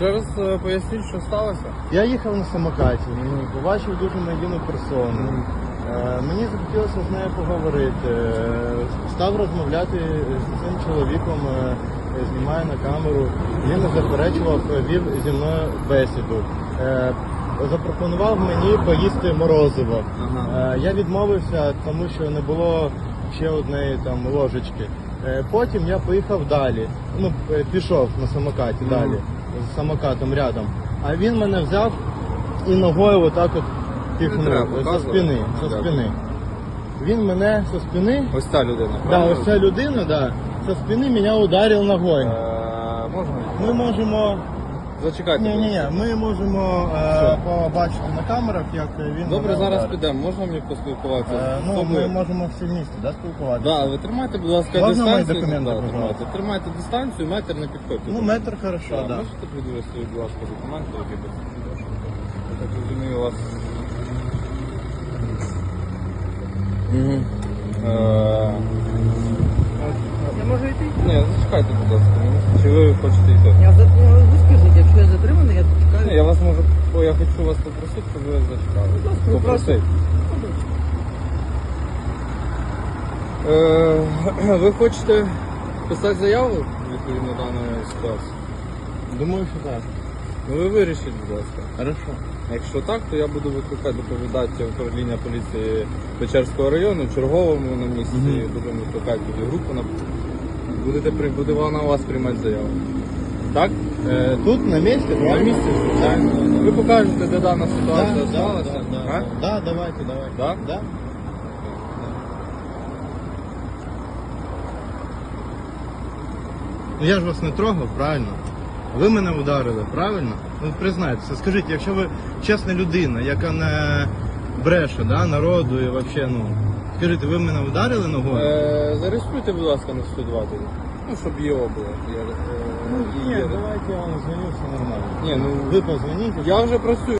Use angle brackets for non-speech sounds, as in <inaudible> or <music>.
Ще раз поясніть, що сталося? Я їхав на самокаті, побачив дуже надійну персону. Е, Мені захотілося з нею поговорити. Е, Став розмовляти з цим чоловіком, е, знімаю на камеру. Він не заперечував, вів зі мною бесіду. Запропонував мені поїсти морозиво. Ага. Я відмовився, тому що не було ще однієї там ложечки. Потім я поїхав далі. Ну, пішов на самокаті далі, з самокатом рядом. А він мене взяв і ногою отак от Не треба піхнув показувати. спини. Зі Дякую. спини. Він мене зі спини, Ось ця людина, да, правильно? ось ця людина, да, зі спини мене ударив ногою. Е, Можна? Ми можемо. Зачекайте. Ні, ні, ні, ми можемо е, Що? побачити на камерах, як він. Добре, мене зараз ударив. підемо. Можна мені поспілкуватися? Е, Ну, ми можемо всі вмісті, да, спілкуватися? Да, ви тримайте, будь ласка, Можна мої дистанцію. документи, Да, пожалуйста? тримайте. Тримайте дистанцію, метр не підходьте. Ну, метр хорошо, Да, да. Можете придивити, будь ласка, документи, які? Я так розумію, у вас. Угу. Е... Я можу йти? Ні, зачекайте, будь ласка. Чи ви хочете йти? Я за скажіть, якщо я затриманий, я Ні, я вас можу, о, я хочу вас попросити, щоб ви зачекали. Будь ласка, Попросити. Е, <clears throat> ви хочете писати заяву відповідно даної ситуації? Думаю, що так. Ну ви вирішіть, будь ласка. Хорошо. Якщо так, то я буду викликати доповідати управління поліції Печерського району, черговому на місці, Мгм. будемо викликати групу. На... Будете, при- буде вона у вас приймати заяву. Так? Е, тут на місці, На правильно? місці, звичайно. Ви покажете, де дана ситуація да, сталася. да, А? да, да, давайте, давайте. Да? Да? Ну я ж вас не трогав, правильно? Ви мене ударили, правильно? Ну признайтеся, скажіть, якщо ви чесна людина, яка не бреше, да, народу і вообще, ну. Скажіть, ви мене ударили ногою? Е, зареєструйте, будь ласка, на 102 тоді. Ну, чтобы его было. Я, е, нет, є. давайте я вам звоню, все нормально. Не, ну Вы позвоните. я уже працюю.